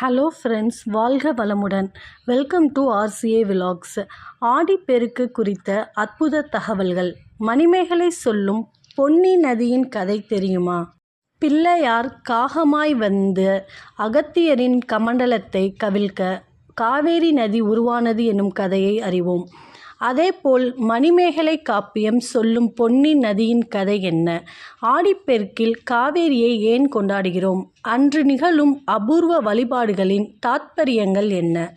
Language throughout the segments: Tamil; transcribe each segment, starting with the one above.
ஹலோ ஃப்ரெண்ட்ஸ் வாழ்க வளமுடன். Welcome to RCA vlogs Aadiperukku குறித்த அற்புத தகவல்கள். மணிமேகலை சொல்லும் பொன்னி நதியின் கதை தெரியுமா? பிள்ளையார் காகமாய் வந்து அகத்தியரின் கமண்டலத்தை கவிழ்க்க காவேரி நதி உருவானது எனும் கதையை அறிவோம். அதேபோல் மணிமேகலை காப்பியம் சொல்லும் பொன்னி நதியின் கதை என்ன? ஆடிப்பெருக்கில் காவேரியை ஏன் கொண்டாடுகிறோம்? அன்று நிகழும் அபூர்வ வழிபாடுகளின் தாத்பரியங்கள் என்ன?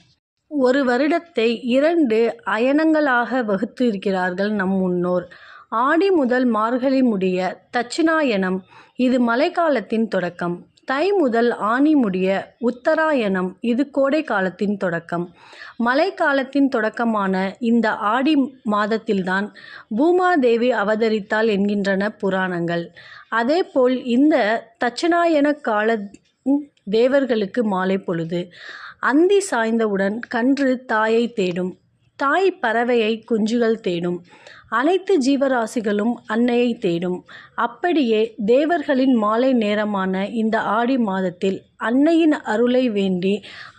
ஒரு வருடத்தை இரண்டு அயனங்களாக வகுத்து இருக்கிறார்கள் நம் முன்னோர். ஆடி முதல் மார்கழி முடிய தட்சிணாயனம் இது மழைக்காலத்தின் தொடக்கம். தை முதல் ஆனி முடிய உத்தராயணம் இது கோடை காலத்தின் தொடக்கம். மழைக்காலத்தின் தொடக்கமான இந்த ஆடி மாதத்தில்தான் பூமாதேவி அவதரித்தாள் என்கின்றன புராணங்கள். அதேபோல் இந்த தட்சணாயன கால தேவர்களுக்கு மாலை பொழுது அந்தி சாய்ந்தவுடன் கன்று தாயை தேடும். தாய் பறவையை குஞ்சுகள் தேடும். அனைத்து ஜீவராசிகளும் அன்னையை தேடும். அப்படியே தேவர்களின் மாலை நேரமான இந்த ஆடி மாதத்தில் அன்னையின் அருளை வேண்டி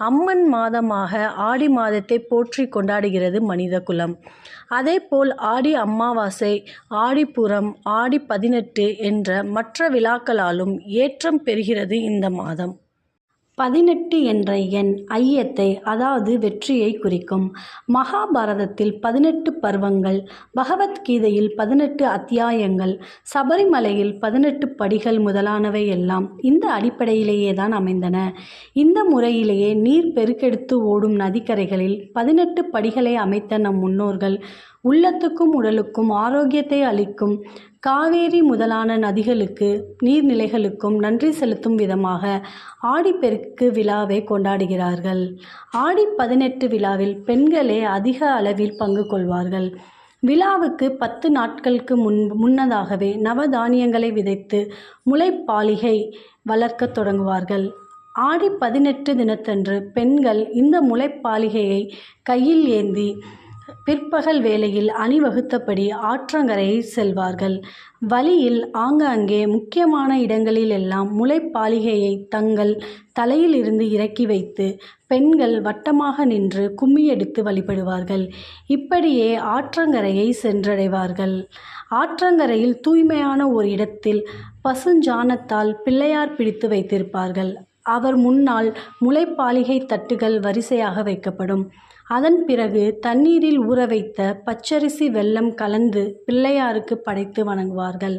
அம்மன் மாதமாக ஆடி மாதத்தை போற்றி கொண்டாடுகிறது மனித குலம். அதேபோல் ஆடி அமாவாசை ஆடிப்புறம் ஆடி பதினெட்டு என்ற மற்ற விழாக்களாலும் ஏற்றம் பெறுகிறது இந்த மாதம். பதினெட்டு என்ற எண் ஐயத்தை அதாவது வெற்றியை குறிக்கும். மகாபாரதத்தில் பதினெட்டு பருவங்கள் பகவத்கீதையில் பதினெட்டு அத்தியாயங்கள் சபரிமலையில் பதினெட்டு படிகள் முதலானவை எல்லாம் இந்த அடிப்படையிலேயே தான் அமைந்தன. இந்த முறையிலேயே நீர் பெருக்கெடுத்து ஓடும் நதிக்கரைகளில் பதினெட்டு படிகளை அமைத்த நம் முன்னோர்கள் உள்ளத்துக்கும் உடலுக்கும் ஆரோக்கியத்தை அளிக்கும் காவேரி முதலான நதிகளுக்கு நீர்நிலைகளுக்கும் நன்றி செலுத்தும் விதமாக ஆடிப்பெருக்கு விழாவை கொண்டாடுகிறார்கள். ஆடி பதினெட்டு விழாவில் பெண்களே அதிக அளவில் பங்கு கொள்வார்கள். விழாவுக்கு பத்து நாட்களுக்கு முன் முன்னதாகவே நவதானியங்களை விதைத்து முளைப்பாலிகை வளர்க்க தொடங்குவார்கள். ஆடி பதினெட்டு தினத்தன்று பெண்கள் இந்த முளைப்பாலிகையை கையில் ஏந்தி பிற்பகல் வேளையில் அணிவகுத்தபடி ஆற்றங்கரையை செல்வார்கள். வழியில் ஆங்காங்கே முக்கியமான இடங்களில் எல்லாம் முளைப்பாலிகையை தங்கள் தலையில் இருந்து இறக்கி வைத்து பெண்கள் வட்டமாக நின்று கும்மியெடுத்து வழிபடுவார்கள். இப்படியே ஆற்றங்கரையை சென்றடைவார்கள். ஆற்றங்கரையில் தூய்மையான ஒரு இடத்தில் பசுஞ்சாணத்தால் பிள்ளையார் பிடித்து வைத்திருப்பார்கள். அவர் முன்னால் முளைப்பாலிகை தட்டுகள் வரிசையாக வைக்கப்படும். அதன் பிறகு தண்ணீரில் ஊற வைத்த பச்சரிசி வெல்லம் கலந்து பிள்ளையாருக்கு படைத்து வணங்குவார்கள்.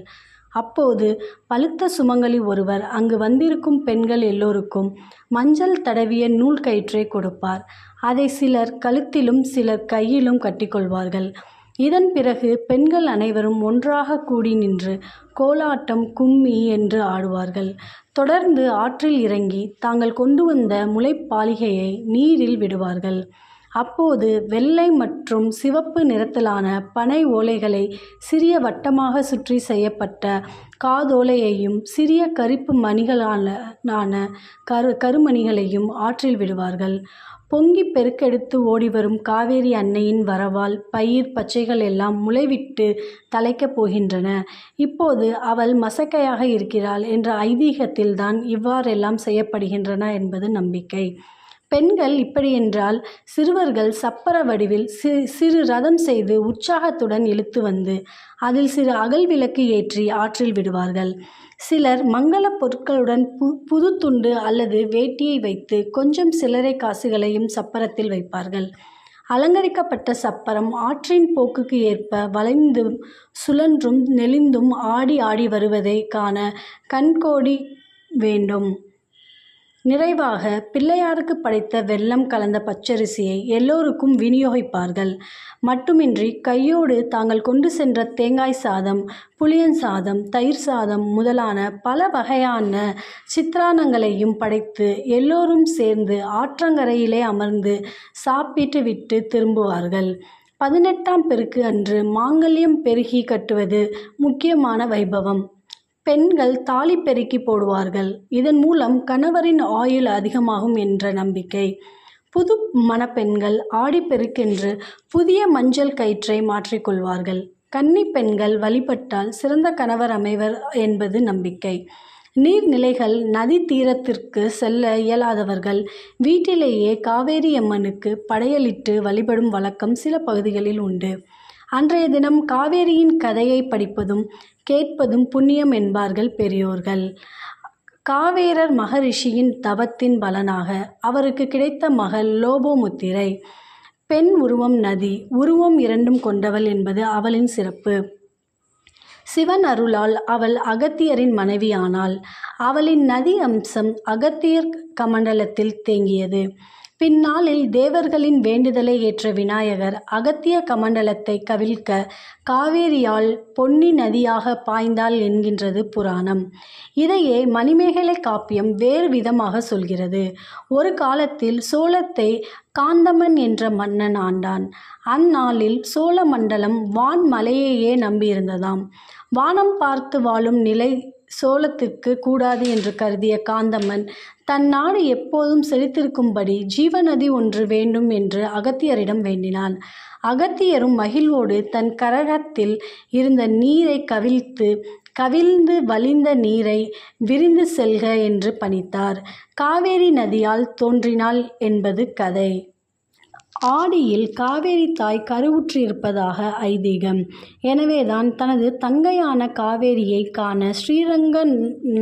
அப்போது பழுத்த சுமங்கலி ஒருவர் அங்கு வந்திருக்கும் பெண்கள் எல்லோருக்கும் மஞ்சள் தடவிய நூல் கயிற்றை கொடுப்பார். அதை சிலர் கழுத்திலும் சிலர் கையிலும் கட்டிக்கொள்வார்கள். இதன் பிறகு பெண்கள் அனைவரும் ஒன்றாக கூடி நின்று கோலாட்டம் கும்மி என்று ஆடுவார்கள். தொடர்ந்து ஆற்றில் இறங்கி தாங்கள் கொண்டு வந்த முளைப்பாலிகையை நீரில் விடுவார்கள். அப்போது வெள்ளை மற்றும் சிவப்பு நிறத்திலான பனை ஓலைகளை சிறிய வட்டமாக சுற்றி செய்யப்பட்ட காதோலையையும் சிறிய கருப்பு மணிகளான கரு கருமணிகளையும் ஆற்றில் விடுவார்கள். பொங்கி பெருக்கெடுத்து ஓடிவரும் காவேரி அன்னையின் வரவால் பயிர் பச்சைகள் எல்லாம் முளைவிட்டு தலைக்கப் போகின்றன. இப்போது அவள் மசக்கையாக இருக்கிறாள் என்ற ஐதீகத்தில்தான் இவ்வாறெல்லாம் செய்யப்படுகின்றன என்பது நம்பிக்கை. பெண்கள் இப்படியென்றால் சிறுவர்கள் சப்பர வடிவில் சி சிறு ரதம் செய்து உற்சாகத்துடன் இழுத்து வந்து அதில் சிறு அகல் விளக்கு ஏற்றி ஆற்றில் விடுவார்கள். சிலர் மங்கள பொருட்களுடன் பு புது துண்டு அல்லது வேட்டியை வைத்து கொஞ்சம் சில்லறை காசுகளையும் சப்பரத்தில் வைப்பார்கள். அலங்கரிக்கப்பட்ட சப்பரம் ஆற்றின் போக்குக்கு ஏற்ப வளைந்தும் சுழன்றும் நெளிந்தும் ஆடி ஆடி வருவதை காண கண்கோடி வேண்டும். நிறைவாக பிள்ளையாருக்கு படைத்த வெள்ளம் கலந்த பச்சரிசியை எல்லோருக்கும் விநியோகிப்பார்கள். மட்டுமின்றி கையோடு தாங்கள் கொண்டு சென்ற தேங்காய் சாதம் புளியன் சாதம் தயிர் சாதம் முதலான பல வகையான சித்திரானங்களையும் படைத்து எல்லோரும் சேர்ந்து ஆற்றங்கரையிலே அமர்ந்து சாப்பிட்டு விட்டு திரும்புவார்கள். பதினெட்டாம் பெருக்கு அன்று மாங்கல்யம் பெருகி கட்டுவது முக்கியமான வைபவம். பெண்கள் தாலி பெருக்கி போடுவார்கள். இதன் மூலம் கணவரின் ஆயுள் அதிகமாகும் என்ற நம்பிக்கை. புது மணப்பெண்கள் ஆடிப்பெருக்கென்று புதிய மஞ்சள் கயிற்றை மாற்றிக்கொள்வார்கள் கன்னி பெண்கள் வழிபட்டால் சிறந்த கணவர் அமைவர் என்பது நம்பிக்கை. நீர்நிலைகள் நதி தீரத்திற்கு செல்ல இயலாதவர்கள் வீட்டிலேயே காவேரி அம்மனுக்கு படையலிட்டு வழிபடும் வழக்கம் சில பகுதிகளில் உண்டு. அன்றைய தினம் காவேரியின் கதையை படிப்பதும் கேட்பதும் புண்ணியம் என்பார்கள் பெரியோர்கள். காவேரர் மகரிஷியின் தவத்தின் பலனாக அவருக்கு கிடைத்த மகள் லோபோமுத்திரை. பெண் உருவம் நதி உருவம் இரண்டும் கொண்டவள் என்பது அவளின் சிறப்பு. சிவன் அருளால் அவள் அகத்தியரின் மனைவியானாள். அவளின் நதி அம்சம் அகத்தியர் கமண்டலத்தில் தேங்கியது. பின்னாளில் தேவர்களின் வேண்டுதலை ஏற்ற விநாயகர் அகத்திய கமண்டலத்தை கவிழ்க்க காவேரியால் பொன்னி நதியாக பாய்ந்தாள் என்கின்றது புராணம். இதையே மணிமேகலை காப்பியம் வேறு விதமாக சொல்கிறது. ஒரு காலத்தில் சோளத்தை காந்தமன் என்ற மன்னன் ஆண்டான். அந்நாளில் சோழ மண்டலம் வான் மலையையே நம்பியிருந்ததாம். வானம் பார்த்து வாழும் நிலை சோளத்திற்கு கூடாது என்று கருதிய காந்தம்மன் தன் நாடு எப்போதும் செழித்திருக்கும்படி ஜீவநதி ஒன்று வேண்டும் என்று அகத்தியரிடம் வேண்டினான். அகத்தியரும் மகிழ்வோடு தன் கரகத்தில் இருந்த நீரை கவிழ்த்து கவிழ்ந்து வழிந்த நீரை விரிந்து செல்க என்று பணித்தார். காவேரி நதியால் தோன்றினாள் என்பது கதை. ஆடியில் காவேரி தாய் கருவுற்றிருப்பதாக ஐதீகம். எனவேதான் தனது தங்கையான காவேரியை காண ஸ்ரீரங்க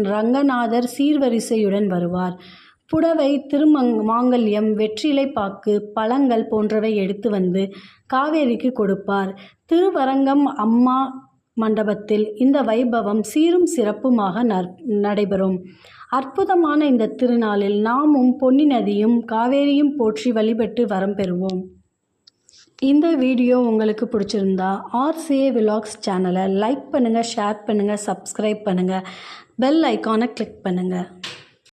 ரங்கநாதர் சீர்வரிசையுடன் வருவார். புடவை திருமங் மாங்கல்யம் வெற்றிலை பாக்கு பழங்கள் போன்றவை எடுத்து வந்து காவேரிக்கு கொடுப்பார். திருவரங்கம் அம்மா மண்டபத்தில் இந்த வைபவம் சீரும் சிறப்புமாக நடைபெறும். அற்புதமான இந்த திருநாளில் நாமும் பொன்னி நதியும் காவேரியும் போற்றி வழிபட்டு வரம் பெறுவோம். இந்த வீடியோ உங்களுக்கு பிடிச்சிருந்தா ஆர்சிஏ விலாக்ஸ் சேனலை லைக் பண்ணுங்கள் ஷேர் பண்ணுங்கள் சப்ஸ்கிரைப் பண்ணுங்கள் பெல் ஐக்கானை கிளிக் பண்ணுங்கள்